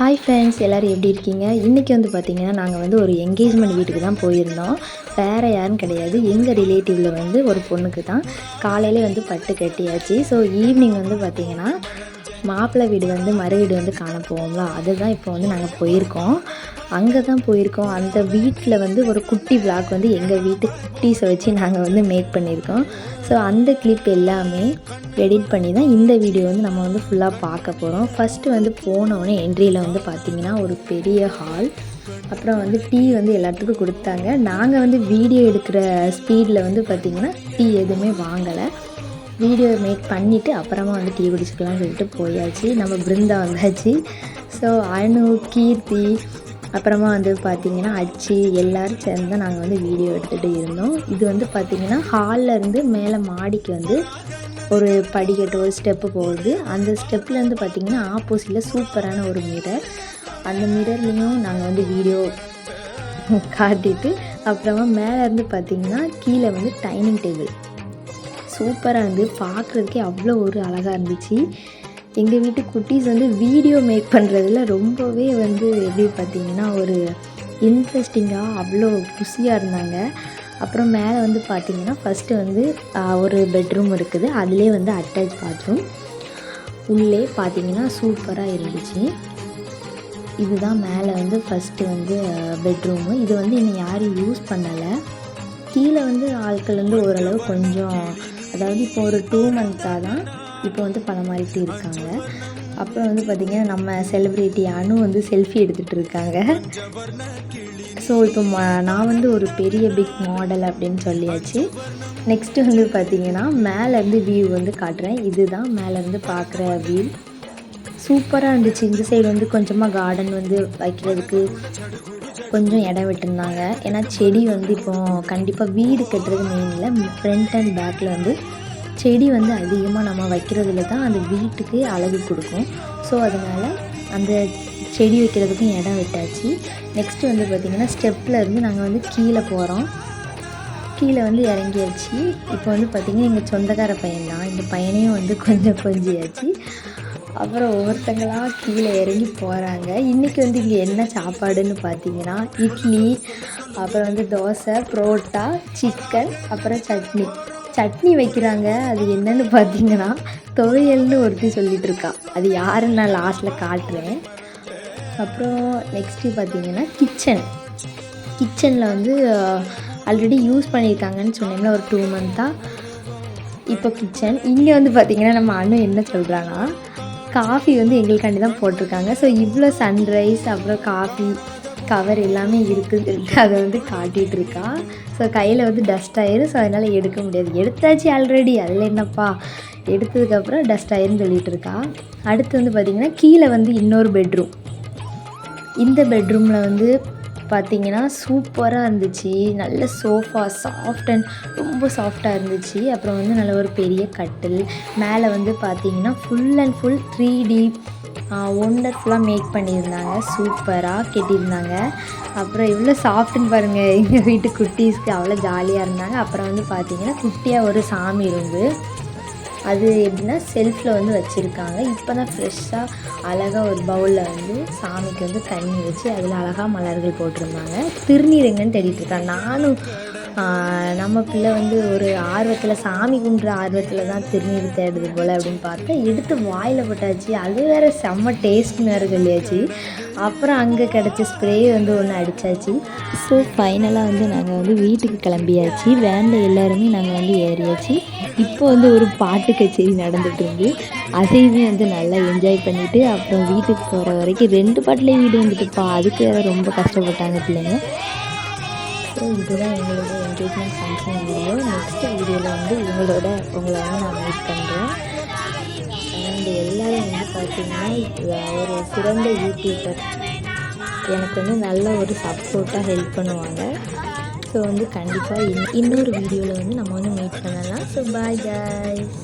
Hi friends எல்லோரும் எப்படி இருக்கீங்க? இன்றைக்கி வந்து பார்த்திங்கன்னா நாங்கள் வந்து ஒரு என்கேஜ்மெண்ட் வீட்டுக்கு தான் போயிருந்தோம். வேறு யாரும் கிடையாது. எங்கள் ரிலேட்டிவில் வந்து ஒரு பொண்ணுக்கு தான். காலையிலே வந்து பட்டு கட்டியாச்சு. ஸோ ஈவினிங் வந்து பார்த்திங்கன்னா மாப்பிள்ளை வீடு வந்து மறு வீடு வந்து காண போவோம்ல அதுதான் இப்போ வந்து நாங்கள் போயிருக்கோம். அங்கே தான் போயிருக்கோம். அந்த வீட்டில் வந்து ஒரு குட்டி விளாக் வந்து எங்கள் வீட்டு குட்டீஸை வச்சு நாங்கள் வந்து மேக் பண்ணியிருக்கோம். ஸோ அந்த கிளிப் எல்லாமே எடிட் பண்ணி தான் இந்த வீடியோ வந்து நம்ம வந்து ஃபுல்லாக பார்க்க போகிறோம் ஃபஸ்ட்டு வந்து போனோடனே என்ட்ரியில் வந்து பார்த்திங்கன்னா ஒரு பெரிய ஹால் அப்புறம் வந்து டீ வந்து எல்லாத்துக்கும் கொடுத்தாங்க. நாங்கள் வந்து வீடியோ எடுக்கிற ஸ்பீடில் வந்து பார்த்திங்கன்னா டீ எதுவுமே வாங்கலை. வீடியோ மேக் பண்ணிவிட்டு அப்புறமா வந்து டீ குடிச்சுக்கலாம்னு சொல்லிட்டு போயாச்சு. நம்ம பிருந்தா வந்தாச்சு. ஸோ அனு கீர்த்தி அப்புறமா வந்து பார்த்திங்கன்னா அச்சு எல்லோரும் சேர்ந்து தான் நாங்கள் வந்து வீடியோ எடுத்துகிட்டு இருந்தோம். இது வந்து பார்த்திங்கன்னா ஹாலில் இருந்து மேலே மாடிக்கு வந்து ஒரு படிக்கட்டு ஒரு ஸ்டெப்பு போகுது. அந்த ஸ்டெப்லேருந்து பார்த்திங்கன்னா ஆப்போசிட்டில் சூப்பரான ஒரு மிரர் அந்த மிரர்லேயும் நாங்கள் வந்து வீடியோ காட்டிட்டு அப்புறமா மேலேருந்து பார்த்திங்கன்னா கீழே வந்து டைனிங் டேபிள் சூப்பராக இருந்து பார்க்குறதுக்கே அவ்வளோ ஒரு அழகாக இருந்துச்சு. எங்கள் வீட்டு குட்டீஸ் வந்து வீடியோ மேக் பண்ணுறதுல ரொம்பவே வந்து எப்படி பார்த்திங்கன்னா ஒரு இன்ட்ரெஸ்டிங்காக அவ்வளோ குஷியாக இருந்தாங்க. அப்புறம் மேலே வந்து பார்த்திங்கன்னா ஃபஸ்ட்டு வந்து ஒரு பெட்ரூம் இருக்குது. அதிலே வந்து அட்டாச் பாத்ரூம் உள்ளே பார்த்திங்கன்னா சூப்பராக இருந்துச்சு. இதுதான் மேலே வந்து ஃபஸ்ட்டு வந்து பெட்ரூமு இது வந்து இன்னும் யாரும் யூஸ் பண்ணலை. கீழே வந்து ஆட்கள் வந்து ஓரளவு கொஞ்சம் அதாவது இப்போ ஒரு டூ மந்த்தாக தான் இப்போ வந்து பணமாறிட்டு இருக்காங்க. அப்புறம் வந்து பார்த்திங்கன்னா நம்ம செலிப்ரிட்டி அனு வந்து செல்ஃபி எடுத்துகிட்டு இருக்காங்க. ஸோ இப்போ நான் வந்து ஒரு பெரிய பிக் மாடல் அப்படின்னு சொல்லியாச்சு. நெக்ஸ்ட்டு வந்து பார்த்திங்கன்னா மேலேருந்து வியூ வந்து காட்டுறேன். இதுதான் மேலேருந்து பார்க்குற வியூ சூப்பராக இருந்துச்சு. இந்த சைடு வந்து கொஞ்சமாக கார்டன் வந்து வைக்கிறதுக்கு கொஞ்சம் இடம் விட்டுருந்தாங்க. ஏன்னா செடி வந்து இப்போது கண்டிப்பாக வீடு கட்டுறது இல்லை. ஃப்ரண்ட் அண்ட் பேக்கில் வந்து செடி வந்து அதிகமாக நம்ம வைக்கிறதுல தான் அந்த வீட்டுக்கு அழகு கொடுக்கும். ஸோ அதனால் அந்த செடி வைக்கிறதுக்கும் இடம் விட்டாச்சு. நெக்ஸ்ட்டு வந்து பார்த்திங்கன்னா ஸ்டெப்பில் இருந்து நாங்கள் வந்து கீழே போகிறோம் கீழே வந்து இறங்கியாச்சு. இப்போ வந்து பார்த்திங்கன்னா எங்கள் சொந்தக்கார பையன் தான் இந்த பையனையும் வந்து கொஞ்சம் கொஞ்சியாச்சு. அப்புறம் ஒவ்வொருத்தங்களாக கீழே இறங்கி போகிறாங்க இன்றைக்கி வந்து இங்கே என்ன சாப்பாடுன்னு பார்த்தீங்கன்னா இட்லி அப்புறம் வந்து தோசை புரோட்டா சிக்கன் அப்புறம் சட்னி. சட்னி வைக்கிறாங்க. அது என்னன்னு பார்த்தீங்கன்னா துவையல்னு ஒருத்தி சொல்லிகிட்டு இருக்கா. அது யாருன்னு நான் லாஸ்ட்டில் காட்டுறேன். அப்புறம் நெக்ஸ்ட்டு பார்த்தீங்கன்னா கிச்சன் கிச்சனில் வந்து ஆல்ரெடி யூஸ் பண்ணியிருக்காங்கன்னு சொன்னீங்களா ஒரு டூ மந்த்தாக இப்போ கிச்சன் இங்கே வந்து பார்த்திங்கன்னா நம்ம அண்ணன் என்ன சொல்கிறாங்கன்னா காஃபி வந்து எங்களுக்காண்டி தான் போட்டிருக்காங்க. ஸோ இவ்வளோ சன்ரைஸ் அப்புறம் காஃபி கவர் எல்லாமே இருக்குது அதை வந்து காட்டிகிட்டு இருக்கா. ஸோ கையில் வந்து டஸ்ட் ஆயிரும். ஸோ அதனால் எடுக்க முடியாது. எடுத்தாச்சு ஆல்ரெடி அதில் என்னப்பா? எடுத்ததுக்கப்புறம் டஸ்ட் ஆயிருன்னு சொல்லிகிட்டு இருக்கா. அடுத்து வந்து பார்த்திங்கன்னா கீழே வந்து இன்னொரு பெட்ரூம் இந்த பெட்ரூமில் வந்து பார்த்திங்கன்னா சூப்பராக இருந்துச்சு. நல்ல சோஃபா சாஃப்ட் அண்ட் ரொம்ப சாஃப்டாக இருந்துச்சு. அப்புறம் வந்து நல்ல ஒரு பெரிய கட்டில். மேலே வந்து பார்த்திங்கன்னா full and full three D ஒண்டர்ஃபுல்லாக make பண்ணியிருந்தாங்க. சூப்பராக கெட்டியிருந்தாங்க. அப்புறம் எவ்வளோ சாஃப்ட்டுன்னு பாருங்கள் எங்கள் வீட்டு குட்டீஸ்க்கு அவ்வளோ ஜாலியாக இருந்தாங்க. அப்புறம் வந்து பார்த்திங்கன்னா குட்டியாக ஒரு சாமி இருந்து அது எப்படின்னா செல்ஃபில் வந்து வச்சுருக்காங்க. இப்போ தான் ஃப்ரெஷ்ஷாக அழகாக ஒரு பவுலில் வந்து சாமிக்கு வந்து தண்ணி வச்சு அதில் அழகாக மலர்கள் போட்டிருந்தாங்க. திருநீர் எங்கன்னு தேடிட்டு இருக்காங்க நானும் நம்ம பிள்ளை வந்து ஒரு ஆர்வத்தில் சாமி கும்பிட்ற ஆர்வத்தில் தான் திருநீர் தேடுது போல் அப்படின்னு பார்த்தா எடுத்து வாயில் போட்டாச்சு. அது வேறு செம்ம டேஸ்ட்னு வேறு சொல்லியாச்சு. அப்புறம் அங்கே கிடச்ச ஸ்ப்ரே வந்து ஒன்று அடித்தாச்சு ஸோ ஃபைனலாக வந்து நாங்கள் வந்து வீட்டுக்கு கிளம்பியாச்சு. வேனில் எல்லாருமே நாங்கள் வந்து ஏறியாச்சு. இப்போ வந்து ஒரு பாட்டு கச்சேரி நடந்துகிட்டு இருந்து அதையுமே வந்து நல்லா என்ஜாய் பண்ணிவிட்டு அப்புறம் வீட்டுக்கு போகிற வரைக்கும் ரெண்டு பாட்டிலே வீடு வந்துட்டுப்பா. அதுக்கு வேறு ரொம்ப கஷ்டப்பட்டாங்க பிள்ளைங்க. ஸோ இதுதான் எங்களோட என்கேஜ்மெண்ட் ஃபங்க்ஷன் வீடியோ நெக்ஸ்ட் வீடியோவில் வந்து இவங்களோட உங்களை வந்து நான் மீட் பண்ணுறேன் அண்ட் எல்லோரும் வந்து பார்த்திங்கன்னா ஒரு சிறந்த யூடியூபர் எனக்கு வந்து நல்ல ஒரு சப்போர்ட்டாக ஹெல்ப் பண்ணுவாங்க. ஸோ வந்து கண்டிப்பாக இன் இன்னொரு வீடியோவில் வந்து நம்ம வந்து மீட் பண்ணலாம். So bye guys